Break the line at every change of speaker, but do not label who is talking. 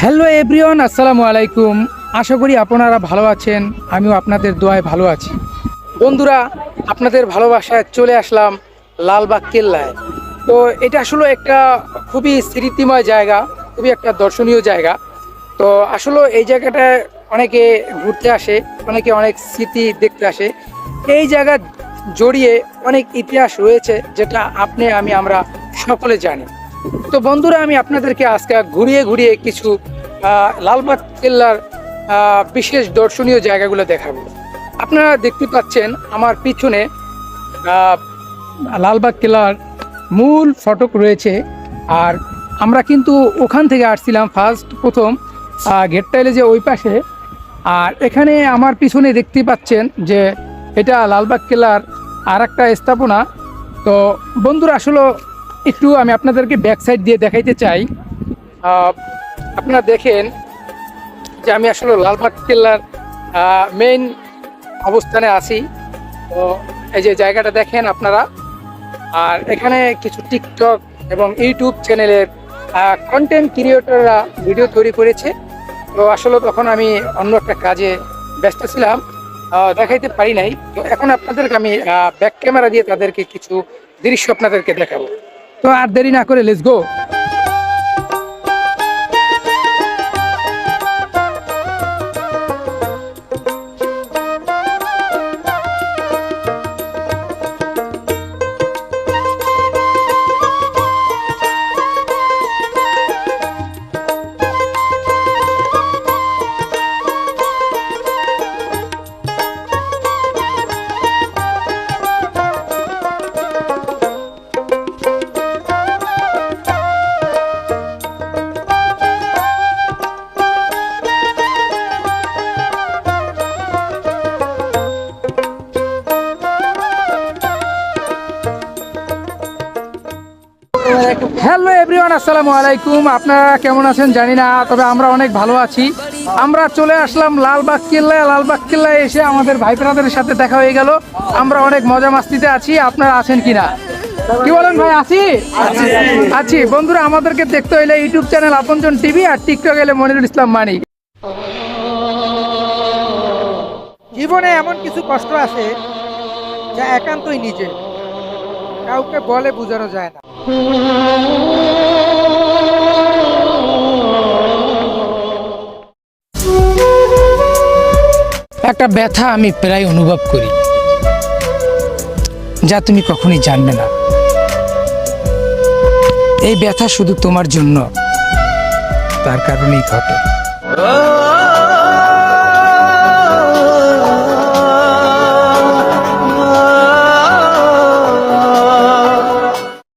Hello everyone, আসসালামু আলাইকুম। আশা করি আপনারা ভালো আছেন, আমিও আপনাদের দোয়ায় ভালো আছি। বন্ধুরা, আপনাদের ভালোবাসায় চলে আসলাম লালবাগ কেল্লায়। তো এটা আসলে একটা খুবই স্মৃতিময় জায়গা, খুবই একটা দর্শনীয় জায়গা। তো আসলে এই জায়গাটায় অনেকে ঘুরতে আসে, অনেকে অনেক স্মৃতি দেখতে আসে। এই জায়গা জড়িয়ে অনেক ইতিহাস রয়েছে, যেটা আপনি, আমি, আমরা সকলে জানি। তো বন্ধুরা, আমি আপনাদেরকে আজকে ঘুরিয়ে ঘুরিয়ে কিছু লালবাগ কেল্লার বিশেষ দর্শনীয় জায়গাগুলো দেখাবো। আপনারা দেখতে পাচ্ছেন আমার পিছনে লালবাগ কেল্লার মূল ফটক রয়েছে। আর আমরা কিন্তু ওখান থেকে আসছিলাম ফার্স্ট, প্রথম গেটটাইলে যে ওই পাশে। আর এখানে আমার পিছনে দেখতে পাচ্ছেন যে এটা লালবাগ কেল্লার আর একটা স্থাপনা। তো বন্ধুরা, আসলে একটু আমি আপনাদেরকে ব্যাক সাইড দিয়ে দেখাইতে চাই। আপনারা দেখেন যে আমি আসলে লালবাগ কেল্লার মেইন অবস্থানে আছি। তো এই যে জায়গাটা দেখেন আপনারা। আর এখানে কিছু টিকটক এবং ইউটিউব চ্যানেলের কন্টেন্ট ক্রিয়েটররা ভিডিও তৈরি করেছে। তো আসলে তখন আমি অন্য একটা কাজে ব্যস্ত ছিলাম। দেখাইতে পারি নাই। তো এখন আপনাদেরকে আমি ব্যাক ক্যামেরা দিয়ে তাদেরকে কিছু দৃশ্য আপনাদেরকে দেখাবো। তো আর দেরি না করে লেটস গো হ্যালো এভরিওয়ান আসসালামু আলাইকুম। আপনারা কেমন আছেন? জানি না তবে আমরা অনেক ভালো আছি। আমরা চলে আসলাম লালবাগ কেল্লায়। লালবাগ কেল্লায় এসে আমাদের ভাই ব্রাদারের সাথে দেখা হয়ে গেল। আমরা অনেক মজা মাস্তিতে আছি। আপনারা আছেন কিনা? কি বলেন ভাই আছি? আছি। বন্ধুরা আমাদেরকে দেখতে হইলে ইউটিউব চ্যানেল আপনজন টিভি আর টিকটক এলে মনিরুল ইসলাম মানিক।
জীবনে এমন কিছু কষ্ট আছে যা একান্তই নিজে কাউকে বলে বোঝানো যায় না।
একটা ব্যথা আমি প্রায় অনুভব করি, যা তুমি কখনোই জানবে না। এই ব্যথা শুধু তোমার জন্য, তার কারণেই ঘটে।